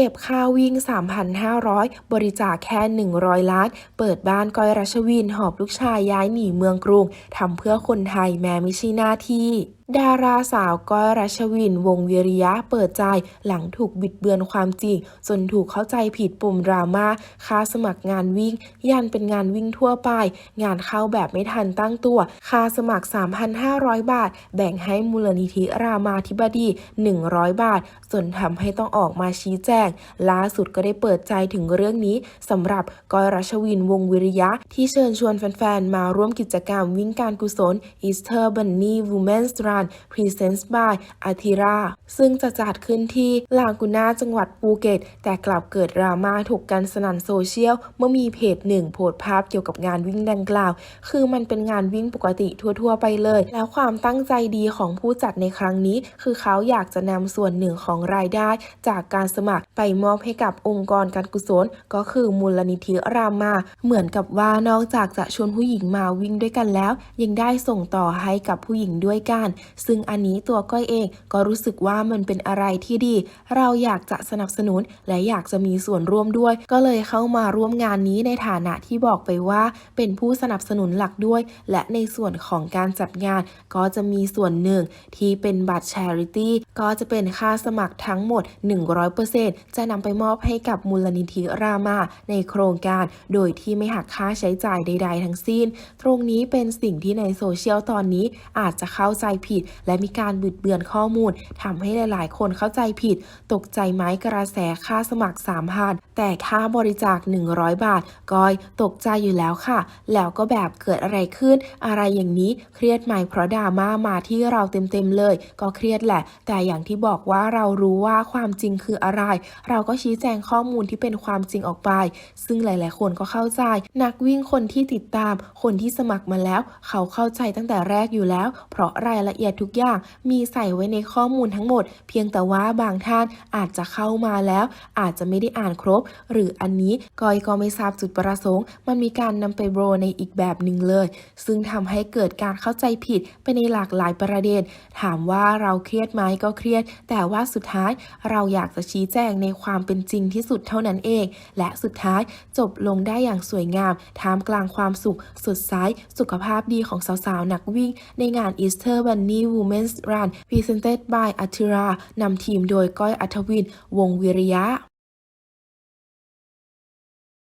เก็บค่าวิ่ง 3,500 บริจาคแค่ 100 ล้าน เปิดบ้านก้อยรัชวิน หอบลูกชายย้ายหนีเมืองกรุงทำเพื่อคนไทยแม้ไม่ใช่หน้าที่ ดาราสาวก้อยรัชวิน วงศ์วิริยะเปิดใจหลังถูกบิดเบือนความจริง จนถูกเข้าใจผิดปุ่มดราม่าค่าสมัครงานวิ่ง ยันเป็นงานวิ่งทั่วไป งานเข้าแบบไม่ทันตั้งตัว ค่าสมัคร 3,500 บาท แบ่งให้มูลนิธิรามาธิบดี 100 บาท จนทำให้ต้องออกมาชี้แจง ล่าสุดก็ได้เปิดใจถึงเรื่องนี้สำหรับก้อยรัชวิน วงศ์วิริยะ ที่เชิญชวนแฟนๆมาร่วมกิจกรรมวิ่งการกุศล Easter Bunny Women's Run Presents by Atira ซึ่งจะจัดขึ้นที่ลากูน่าจังหวัดภูเก็ต แต่กลับเกิดดราม่าถูกกันสนั่นโซเชียล เมื่อมีเพจหนึ่งโพสต์ภาพเกี่ยวกับงานวิ่งดังกล่าว คือมันเป็นงานวิ่งปกติทั่ว ๆ ไปเลย แล้วความตั้งใจดีของผู้จัดในครั้งนี้ คือเขาอยากจะนำส่วนหนึ่งของรายได้ จากการสมัครไปมอบให้กับองค์กรการกุศล ก็คือมูลนิธิรามา เหมือนกับว่านอกจากจะชวนผู้หญิงมาวิ่งด้วยกันแล้ว ยังได้ส่งต่อให้กับผู้หญิงด้วยกันซึ่งอันนี้ตัวก้อยเองก็รู้สึกว่ามันเป็นอะไรที่ดี เราอยากจะสนับสนุนและอยากจะมีส่วนร่วมด้วย ก็เลยเข้ามาร่วมงานนี้ในฐานะที่บอกไปว่า เป็นผู้สนับสนุนหลักด้วย และในส่วนของการจัดงาน ก็จะมีส่วนหนึ่งที่เป็นบัตร Charity ก็จะเป็นค่าสมัครทั้งหมด 100%จะนำไปมอบให้กับมูลนิธิรามาในโครงการ โดยที่ไม่หักค่าใช้จ่ายใด ๆ ทั้งสิ้น ตรงนี้เป็นสิ่งที่ในโซเชียลตอนนี้อาจจะเข้าใจผิดและมีการบิดเบือนข้อมูลทำให้หลาย ๆ คนเข้าใจผิด ตกใจไหมกระแสค่าสมัคร3พันแต่ค่าบริจาค 100 บาทก้อยตกใจอยู่แล้วค่ะ แล้วก็แบบเกิดอะไรขึ้น อะไรอย่างนี้เครียดไหมเพราะดราม่ามาที่เราเต็ม ๆ เลย ก็เครียดแหละ แต่อย่างที่บอกว่าเรารู้ว่าความจริงคืออะไร เราก็ชี้แจงข้อมูลที่เป็นความจริงออกไป ซึ่งหลาย ๆ คนก็เข้าใจ นักวิ่งคนที่ติดตาม คนที่สมัครมาแล้ว เขาเข้าใจตั้งแต่แรกอยู่แล้ว เพราะรายละเอียดทุกอย่างมีใส่ไว้ในข้อมูลทั้งหมด เพียงแต่ว่าบางท่านอาจจะเข้ามาแล้ว อาจจะไม่ได้อ่านครบ หรืออันนี้กอยก็ไม่ทราบจุดประสงค์ มันมีการนำไปโบรในอีกแบบหนึ่งเลย ซึ่งทำให้เกิดการเข้าใจผิดไปในหลากหลายประเด็น ถามว่าเราเครียดไหมก็เครียด แต่ว่าสุดท้ายเราอยากจะชี้แจงในความเป็นจริงที่สุดเท่านั้นเอง และสุดท้ายจบลงได้อย่างสวยงามท่ามกลางความสุขสดใสสุขภาพดีของสาวๆนักวิ่ง ในงาน Easter Bunny Women's Run Presented by Atira นำทีมโดยก้อยอัธวิน วงวิริยะ